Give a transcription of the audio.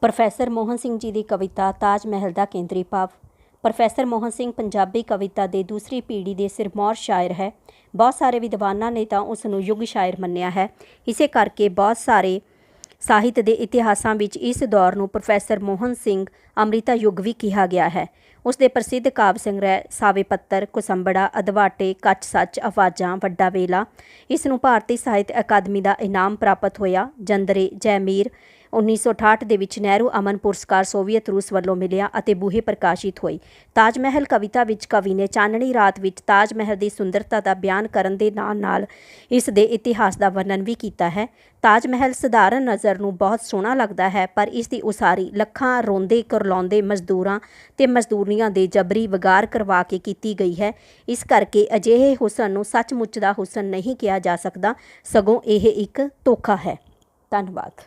Professor Mohan Singh ji ਦੀ ਕਵਿਤਾ ਤਾਜ ਮਹਿਲ ਦਾ ਕੇਂਦਰੀ ਭਾਵ। ਪ੍ਰੋਫੈਸਰ ਮੋਹਨ ਸਿੰਘ ਪੰਜਾਬੀ ਕਵਿਤਾ ਦੇ ਦੂਸਰੀ ਪੀੜ੍ਹੀ ਦੇ ਸਿਰਮੌਰ ਸ਼ਾਇਰ ਹੈ। ਬਹੁਤ ਸਾਰੇ ਵਿਦਵਾਨਾਂ ਨੇ ਤਾਂ ਉਸ ਨੂੰ ਯੁੱਗ ਸ਼ਾਇਰ ਮੰਨਿਆ ਹੈ। ਇਸੇ ਕਰਕੇ ਬਹੁਤ ਸਾਰੇ ਸਾਹਿਤ ਦੇ ਇਤਿਹਾਸਾਂ ਵਿੱਚ ਇਸ ਦੌਰ ਨੂੰ ਪ੍ਰੋਫੈਸਰ ਮੋਹਨ ਸਿੰਘ ਅੰਮ੍ਰਿਤਾ ਯੁੱਗ ਵੀ ਕਿਹਾ ਗਿਆ ਹੈ। ਉਸ ਦੇ ਪ੍ਰਸਿੱਧ ਕਾਵਿ ਸੰਗ੍ਰਹਿ ਸਾਵੇ ਪੱਤਰ, ਕੁਸੰਬੜਾ, ਅਦਵਾਟੇ, ਕੱਚ ਸੱਚ ਆਵਾਜ਼ਾਂ ਵੱਡਾ ਵੇਲਾ। ਇਸ ਨੂੰ ਭਾਰਤੀ ਸਾਹਿਤ ਅਕਾਦਮੀ ਦਾ ਇਨਾਮ ਪ੍ਰਾਪਤ ਹੋਇਆ। ਜੰਦਰੇ, ਜੈਮੀਰ 1968 ਦੇ ਵਿੱਚ ਨਹਿਰੂ ਅਮਨ ਪੁਰਸਕਾਰ ਸੋਵੀਅਤ ਰੂਸ ਵੱਲੋਂ ਮਿਲਿਆ ਅਤੇ ਬੂਹੇ ਪ੍ਰਕਾਸ਼ਿਤ ਹੋਈ ਤਾਜ ਮਹਿਲ ਕਵਿਤਾ ਵਿੱਚ ਕਵੀ ਨੇ ਚਾਨਣੀ ਰਾਤ ਵਿੱਚ ਤਾਜ ਮਹਿਲ ਦੀ ਸੁੰਦਰਤਾ ਦਾ ਬਿਆਨ ਕਰਨ ਦੇ ਨਾਲ-ਨਾਲ ਇਸ ਦੇ ਇਤਿਹਾਸ ਦਾ ਵਰਣਨ ਵੀ ਕੀਤਾ ਹੈ। ਤਾਜ ਮਹਿਲ ਸਧਾਰਨ ਨਜ਼ਰ ਨੂੰ ਬਹੁਤ ਸੋਹਣਾ ਲੱਗਦਾ ਹੈ, ਪਰ ਇਸ ਦੀ ਉਸਾਰੀ ਲੱਖਾਂ ਰੋਂਦੇ ਕਰਲਾਉਂਦੇ ਮਜ਼ਦੂਰਾਂ ਤੇ ਮਜ਼ਦੂਰੀਆਂ ਦੇ ਜਬਰੀ ਵਗਾਰ ਕਰਵਾ ਕੇ ਕੀਤੀ ਗਈ ਹੈ। ਇਸ ਕਰਕੇ ਅਜਿਹੇ ਹੁਸਨ ਨੂੰ ਸੱਚਮੁੱਚ ਦਾ ਹੁਸਨ ਨਹੀਂ ਕਿਹਾ ਜਾ ਸਕਦਾ, ਸਗੋਂ ਇਹ ਇੱਕ ਧੋਖਾ ਹੈ। ਧੰਨਵਾਦ।